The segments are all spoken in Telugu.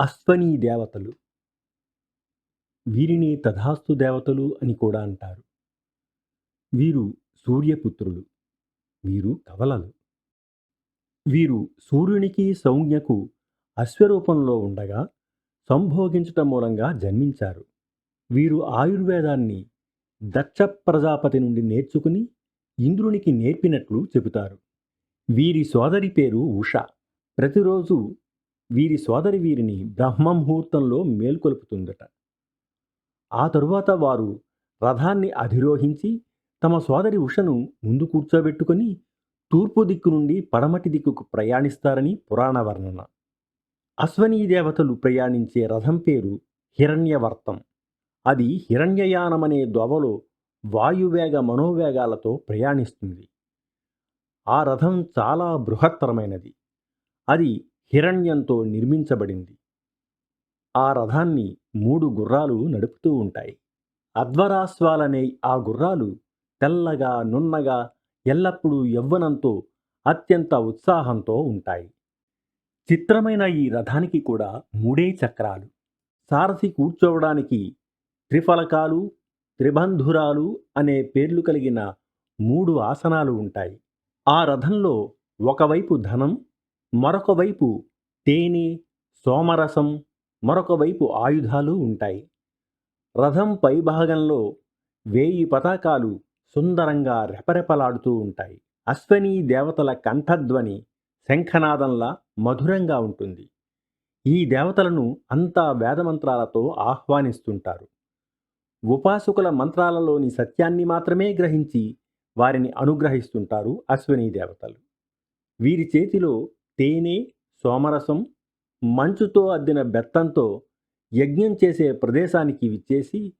అశ్వనీ దేవతలు. వీరిని తథాస్తు దేవతలు అని కూడా అంటారు. వీరు సూర్యపుత్రులు. వీరు కవలలు. వీరు సూర్యునికి సౌజ్ఞకు అశ్వరూపంలో ఉండగా సంభోగించటం మూలంగా జన్మించారు. వీరు ఆయుర్వేదాన్ని దక్ష ప్రజాపతి నుండి నేర్చుకుని ఇంద్రునికి నేర్పినట్లు చెబుతారు. వీరి సోదరి పేరు ఉష. ప్రతిరోజు వీరి సోదరి వీరిని బ్రహ్మముహూర్తంలో మేల్కొల్పుతుందట. ఆ తరువాత వారు రథాన్ని అధిరోహించి తమ సోదరి ఉషను ముందు కూర్చోబెట్టుకొని తూర్పు దిక్కు నుండి పడమటి దిక్కుకు ప్రయాణిస్తారని పురాణ వర్ణన అశ్వనీ దేవతలు ప్రయాణించే రథం పేరు హిరణ్యవర్తం. అది హిరణ్యయానమనే దోవలో వాయువేగ మనోవేగాలతో ప్రయాణిస్తుంది. ఆ రథం చాలా బృహత్తరమైనది. అది హిరణ్యంతో నిర్మించబడింది. ఆ రథాన్ని మూడు గుర్రాలు నడుపుతూ ఉంటాయి. అధ్వరాశ్వాలనే ఆ గుర్రాలు తెల్లగా నున్నగా ఎల్లప్పుడూ యవ్వనంతో అత్యంత ఉత్సాహంతో ఉంటాయి. చిత్రమైన ఈ రథానికి కూడా మూడే చక్రాలు. సారథి కూర్చోవడానికి త్రిఫలకాలు త్రిబంధురాలు అనే పేర్లు కలిగిన మూడు ఆసనాలు ఉంటాయి. ఆ రథంలో ఒకవైపు ధనం మరొక వైపు తేనె సోమరసం మరొక వైపు ఆయుధాలు ఉంటాయి. రథం పైభాగంలో వేయి పతాకాలు సుందరంగా రెపరెపలాడుతూ ఉంటాయి. అశ్వనీ దేవతల కంఠధ్వని శంఖనాదంలా మధురంగా ఉంటుంది. ఈ దేవతలను అంతా వేదమంత్రాలతో ఆహ్వానిస్తుంటారు. ఉపాసకుల మంత్రాలలోని సత్యాన్ని మాత్రమే గ్రహించి వారిని అనుగ్రహిస్తుంటారు అశ్వనీ దేవతలు. వీరి చేతిలో తేనె సోమరసం మంచుతో అద్దిన బెత్తంతో యజ్ఞం చేసే ప్రదేశానికి విచ్చేసి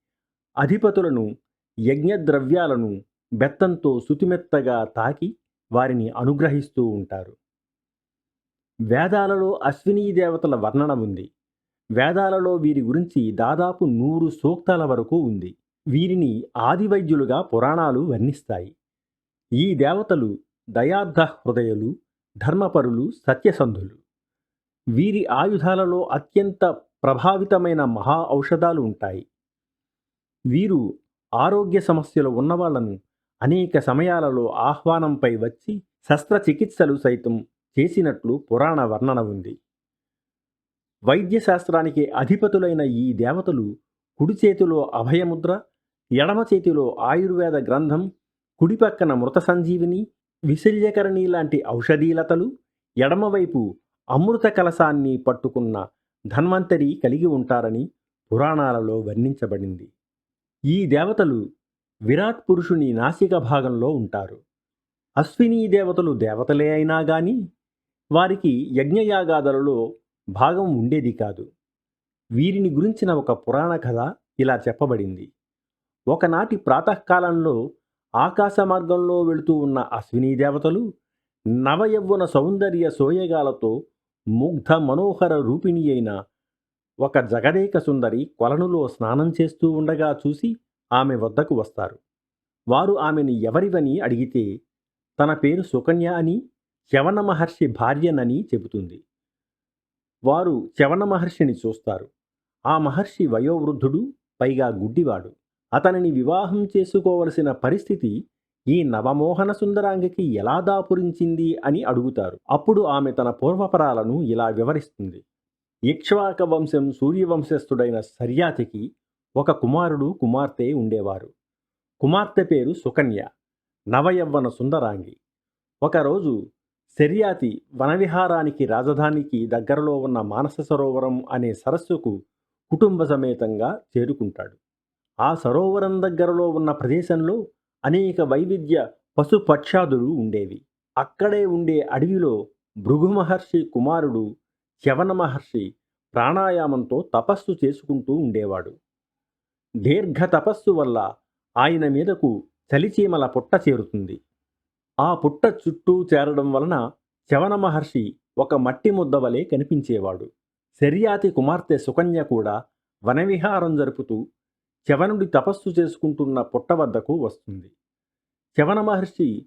అధిపతులను యజ్ఞద్రవ్యాలను బెత్తంతో సుతిమెత్తగా తాకి వారిని అనుగ్రహిస్తూ ఉంటారు. వేదాలలో అశ్వినీ దేవతల వర్ణన ఉంది. వేదాలలో వీరి గురించి దాదాపు నూరు సూక్తాల వరకు ఉంది. వీరిని ఆదివైద్యులుగా పురాణాలు వర్ణిస్తాయి. ఈ దేవతలు దయార్థ హృదయులు ధర్మపరులు సత్యసంధులు. వీరి ఆయుధాలలో అత్యంత ప్రభావితమైన మహా ఔషధాలు ఉంటాయి. వీరు ఆరోగ్య సమస్యలు ఉన్నవాళ్ళను అనేక సమయాలలో ఆహ్వానంపై వచ్చి శస్త్రచికిత్సలు సైతం చేసినట్లు పురాణ వర్ణన ఉంది. వైద్యశాస్త్రానికి అధిపతులైన ఈ దేవతలు కుడి చేతిలో అభయముద్ర ఎడమ చేతిలో ఆయుర్వేద గ్రంథం కుడిపక్కన మృత సంజీవిని విశల్యకరణి లాంటి ఔషధీలతలు ఎడమవైపు అమృత కలశాన్ని పట్టుకున్న ధన్వంతరి కలిగి ఉంటారని పురాణాలలో వర్ణించబడింది. ఈ దేవతలు విరాట్ పురుషుని నాసిక భాగంలో ఉంటారు. అశ్వినీ దేవతలు దేవతలే అయినా గాని వారికి యజ్ఞయాగాదులలో భాగం ఉండేది కాదు. వీరిని గురించిన ఒక పురాణ కథ ఇలా చెప్పబడింది. ఒకనాటి ప్రాతకాలంలో ఆకాశ మార్గంలో వెళుతూ ఉన్న అశ్వినీ దేవతలు నవయవ్వన సౌందర్య సోయగాలతో ముగ్ధ మనోహర రూపిణి అయిన ఒక జగదేక సుందరి కొలనులో స్నానం చేస్తూ ఉండగా చూసి ఆమె వద్దకు వస్తారు. వారు ఆమెను ఎవరివని అడిగితే తన పేరు సుకన్య అని శవణ మహర్షి భార్యనని చెబుతుంది. వారు శవణ మహర్షిని చూస్తారు. ఆ మహర్షి వయోవృద్ధుడు పైగా గుడ్డివాడు. అతనిని వివాహం చేసుకోవలసిన పరిస్థితి ఈ నవమోహన సుందరాంగికి ఎలా దాపురించింది అని అడుగుతారు. అప్పుడు ఆమె తన పూర్వపరాలను ఇలా వివరిస్తుంది. ఇక్ష్వాక వంశం సూర్యవంశస్థుడైన సర్యాతికి ఒక కుమారుడు కుమార్తె ఉండేవారు. కుమార్తె పేరు సుకన్య నవయవ్వన సుందరాంగి. ఒకరోజు శర్యాతి వనవిహారానికి రాజధానికి దగ్గరలో ఉన్న మానస సరోవరం అనే సరస్సుకు కుటుంబ సమేతంగా చేరుకుంటాడు. ఆ సరోవరం దగ్గరలో ఉన్న ప్రదేశంలో అనేక వైవిధ్య పశుపక్షాదులు ఉండేవి. అక్కడే ఉండే అడవిలో భృగు మహర్షి కుమారుడు శవన మహర్షి ప్రాణాయామంతో తపస్సు చేసుకుంటూ ఉండేవాడు. దీర్ఘ తపస్సు వల్ల ఆయన మీదకు చలిచీమల పుట్ట చేరుతుంది. ఆ పుట్ట చుట్టూ చేరడం వలన శవన మహర్షి ఒక మట్టి ముద్ద వలె కనిపించేవాడు. శర్యాతి కుమార్తె సుకన్య కూడా వనవిహారం జరుపుతూ చవనుడి తపస్సు చేసుకుంటున్న పుట్ట వద్దకు వస్తుంది. చవన మహర్షి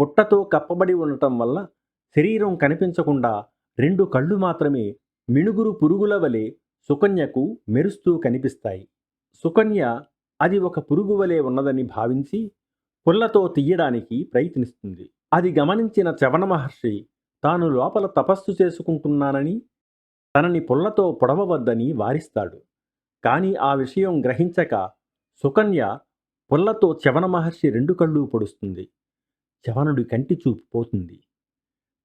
పుట్టతో కప్పబడి ఉండటం వల్ల శరీరం కనిపించకుండా రెండు కళ్ళు మాత్రమే మిణుగురు పురుగుల వలె సుకన్యకు మెరుస్తూ కనిపిస్తాయి. సుకన్య అది ఒక పురుగు వలె ఉన్నదని భావించి పుల్లతో తీయడానికి ప్రయత్నిస్తుంది. అది గమనించిన చవన మహర్షి తాను లోపల తపస్సు చేసుకుంటున్నానని తనని పుల్లతో పొడవవద్దని వారిస్తాడు. కానీ ఆ విషయం గ్రహించక సుకన్య పుల్లతో చవన మహర్షి రెండు కళ్ళు పొడుస్తుంది. చవనుడి కంటి చూపు పోతుంది.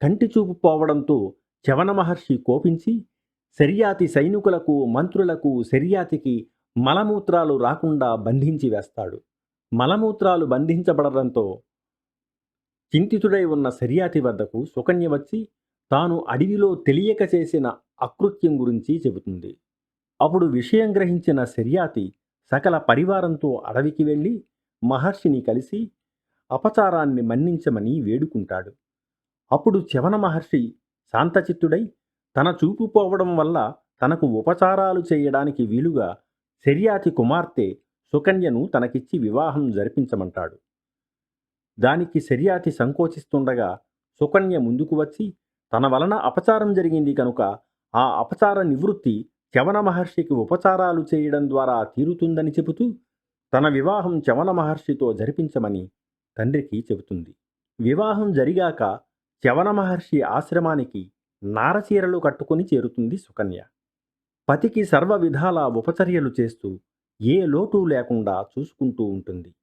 కంటి చూపు పోవడంతో చవన మహర్షి కోపించి శర్యాతి సైనికులకు మంత్రులకు శర్యాతికి మలమూత్రాలు రాకుండా బంధించి వేస్తాడు. మలమూత్రాలు బంధించబడడంతో చింతితుడై ఉన్న శర్యాతి వద్దకు సుకన్య వచ్చి తాను అడవిలో తెలియక చేసిన అకృత్యం గురించి చెబుతుంది. అప్పుడు విషయం గ్రహించిన శర్యాతి సకల పరివారంతో అడవికి వెళ్ళి మహర్షిని కలిసి అపచారాన్ని మన్నించమని వేడుకుంటాడు. అప్పుడు చవన మహర్షి శాంతచిత్తుడై తన చూపు పోవడం వల్ల తనకు ఉపచారాలు చేయడానికి వీలుగా శర్యాతి కుమార్తె సుకన్యను తనకిచ్చి వివాహం జరిపించమంటాడు. దానికి శర్యాతి సంకోచిస్తుండగా సుకన్య ముందుకు వచ్చి తన వలన అపచారం జరిగింది కనుక ఆ అపచార నివృత్తి చవన మహర్షికి ఉపచారాలు చేయడం ద్వారా తీరుతుందని చెబుతూ తన వివాహం చవన మహర్షితో జరిపించమని తండ్రికి చెబుతుంది. వివాహం జరిగాక చవన మహర్షి ఆశ్రమానికి నారచీరలు కట్టుకుని చేరుతుంది సుకన్య. పతికి సర్వ విధాల ఉపచర్యలు చేస్తూ ఏ లోటు లేకుండా చూసుకుంటూ ఉంటుంది.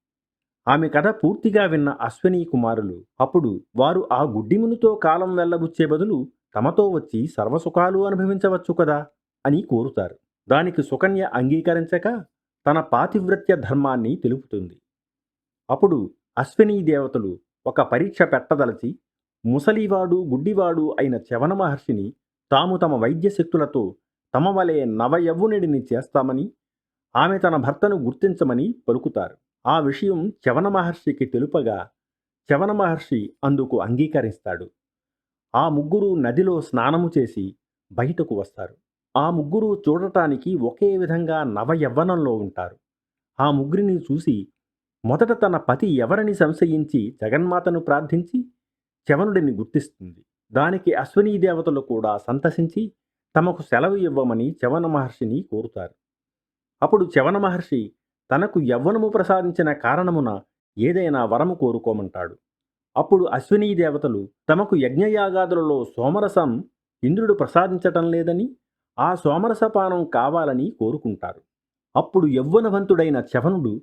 ఆమె కథ పూర్తిగా విన్న అశ్విని కుమారులు అప్పుడు వారు ఆ గుడ్డిమునితో కాలం వెళ్ళబుచ్చే బదులు తమతో వచ్చి సర్వసుఖాలు అనుభవించవచ్చు కదా? అని కోరుతారు. దానికి సుకన్య అంగీకరించక తన పాతివ్రత్య ధర్మాన్ని తెలుపుతుంది. అప్పుడు అశ్విని దేవతలు ఒక పరీక్ష పెట్టదలచి ముసలివాడు గుడ్డివాడు అయిన చవన మహర్షిని తాము తమ వైద్య శక్తులతో తమ వలె నవయవ్వునిడిని చేస్తామని ఆమె తన భర్తను గుర్తించమని పలుకుతారు. ఆ విషయం చవన మహర్షికి తెలుపగా చవన మహర్షి అందుకు అంగీకరిస్తాడు. ఆ ముగ్గురు నదిలో స్నానము చేసి బయటకు వస్తారు. ఆ ముగ్గురు చూడటానికి ఒకే విధంగా నవయవ్వనంలో ఉంటారు. ఆ ముగ్గురిని చూసి మొదట తన పతి ఎవరిని సంశయించి జగన్మాతను ప్రార్థించి చవనుడిని గుర్తిస్తుంది. దానికి అశ్వినీ దేవతలు కూడా సంతసించి తమకు సెలవు ఇవ్వమని చవన మహర్షిని కోరుతారు. అప్పుడు చవన మహర్షి తనకు యవ్వనము ప్రసాదించిన కారణమున ఏదైనా వరము కోరుకోమంటాడు. అప్పుడు అశ్వినీ దేవతలు తమకు యజ్ఞయాగాదులలో సోమరసం ఇంద్రుడు ప్రసాదించటం లేదని ఆ సోమరసపానం కావాలని కోరుకుంటారు. అప్పుడు యవ్వనవంతుడైన చవనుడు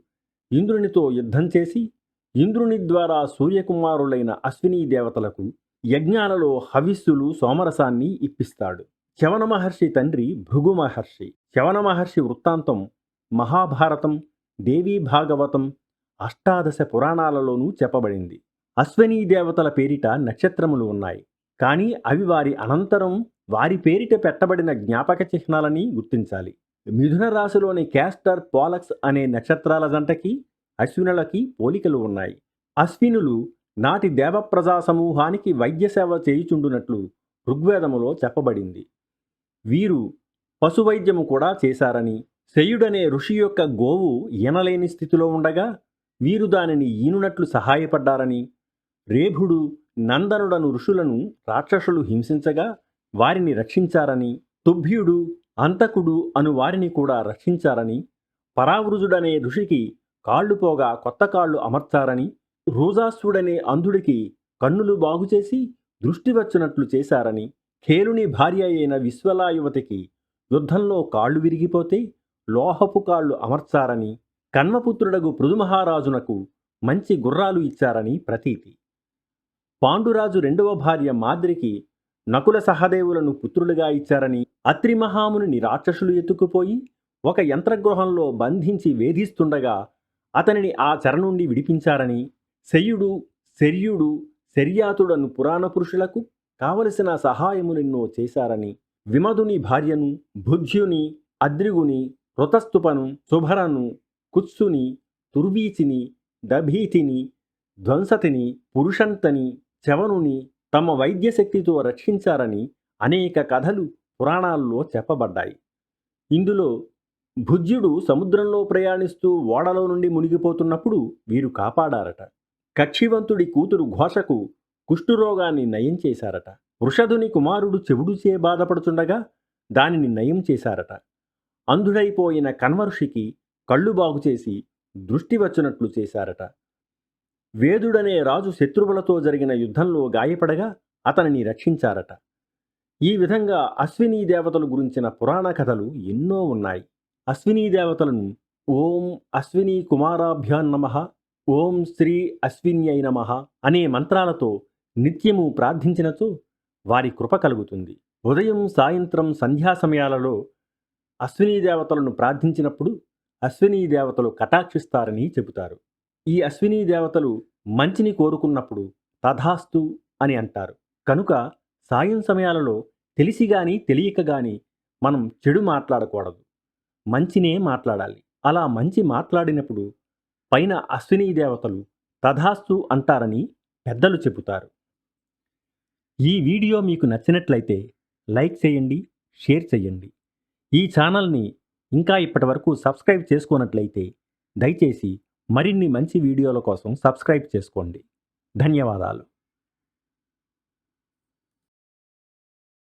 ఇంద్రునితో యుద్ధం చేసి ఇంద్రుని ద్వారా సూర్యకుమారులైన అశ్వినీ దేవతలకు యజ్ఞాలలో హవిస్సులు సోమరసాన్ని ఇప్పిస్తాడు. చవన మహర్షి తండ్రి భృగు మహర్షి. చవన మహర్షి వృత్తాంతం మహాభారతం దేవీ భాగవతం అష్టాదశ పురాణాలలోనూ చెప్పబడింది. అశ్వనీ దేవతల పేరిట నక్షత్రములు ఉన్నాయి. కానీ అవి వారి అనంతరం వారి పేరిట పెట్టబడిన జ్ఞాపక చిహ్నాలని గుర్తించాలి. మిథున రాశిలోని క్యాస్టర్ పాలక్స్ అనే నక్షత్రాల జంటకి అశ్వినులకి పోలికలు ఉన్నాయి. అశ్వినులు నాటి దేవప్రజా సమూహానికి వైద్య సేవ చేయుచుండునట్లు ఋగ్వేదములో చెప్పబడింది. వీరు పశువైద్యము కూడా చేశారని శయుడనే ఋషి యొక్క గోవు ఈనలేని స్థితిలో ఉండగా వీరు దానిని ఈనునట్లు సహాయపడ్డారని రేభుడు నందనుడను ఋషులను రాక్షసులు హింసించగా వారిని రక్షించారని తుభ్యుడు అంతకుడు అను వారిని కూడా రక్షించారని పరావృజుడనే ఋషికి కాళ్ళు పోగా కొత్త కాళ్ళు అమర్చారని రోజాసుడనే అంధుడికి కన్నులు బాగుచేసి దృష్టి వచ్చినట్లు చేశారని ఖేలుని భార్య అయిన విశ్వలాయువతికి యుద్ధంలో కాళ్ళు విరిగిపోతే లోహపు కాళ్ళు అమర్చారని కన్మపుత్రుడగు పృథుమహారాజునకు మంచి గుర్రాలు ఇచ్చారని ప్రతీతి. పాండురాజు రెండవ భార్య మాద్రికి నకుల సహదేవులను పుత్రులుగా ఇచ్చారని అత్రి మహాముని రాక్షసులు ఎత్తుకుపోయి ఒక యంత్రగృహంలో బంధించి వేధిస్తుండగా అతనిని ఆ చెర నుండి విడిపించారని శయ్యుడు శర్యుడు శర్యాతుడను పురాణ పురుషులకు కావలసిన సహాయములెన్నో చేశారని విమధుని భార్యను భుజ్యుని అద్రిగుని రుతస్తుపను శుభరను కుత్సుని తుర్వీచిని దభీతిని ధ్వంసతిని పురుషంతని చవనుని తమ వైద్యశక్తితో రక్షించారని అనేక కథలు పురాణాల్లో చెప్పబడ్డాయి. ఇందులో భుజ్యుడు సముద్రంలో ప్రయాణిస్తూ ఓడలో నుండి మునిగిపోతున్నప్పుడు వీరు కాపాడారట. కక్షివంతుడి కూతురు ఘోషకు కుష్ఠురోగాన్ని నయం చేశారట. వృషధుని కుమారుడు చెవుడుచే బాధపడుతుండగా దానిని నయం చేశారట. అంధుడైపోయిన కన్వర్షికి కళ్ళు బాగు చేసి దృష్టి వచ్చినట్లు చేశారట. వేదుడనే రాజు శత్రువులతో జరిగిన యుద్ధంలో గాయపడగా అతనిని రక్షించారట. ఈ విధంగా అశ్వినీ దేవతలు గురించిన పురాణ కథలు ఎన్నో ఉన్నాయి. అశ్వినీ దేవతలను ఓం అశ్విని కుమారాభ్యాన్ నమ ఓం శ్రీ అశ్విన్యై నమ అనే మంత్రాలతో నిత్యము ప్రార్థించినచో వారి కృప కలుగుతుంది. ఉదయం సాయంత్రం సంధ్యా సమయాలలో అశ్వినీ దేవతలను ప్రార్థించినప్పుడు అశ్వినీ దేవతలు కటాక్షిస్తారని చెబుతారు. ఈ అశ్వినీ దేవతలు మంచిని కోరుకున్నప్పుడు తథాస్తు అని అంటారు. కనుక సాయం సమయాలలో తెలిసి గాని తెలియక గాని మనం చెడు మాట్లాడకూడదు. మంచినే మాట్లాడాలి. అలా మంచి మాట్లాడినప్పుడు పైన అశ్వినీ దేవతలు తథాస్తు అంటారని పెద్దలు చెబుతారు. ఈ వీడియో మీకు నచ్చినట్లయితే లైక్ చేయండి షేర్ చేయండి. ఈ ఛానల్ని ఇంకా ఇప్పటివరకు సబ్స్క్రైబ్ చేసుకోనట్లయితే దయచేసి మరిన్ని మంచి వీడియోల కోసం సబ్స్క్రైబ్ చేసుకోండి. ధన్యవాదాలు.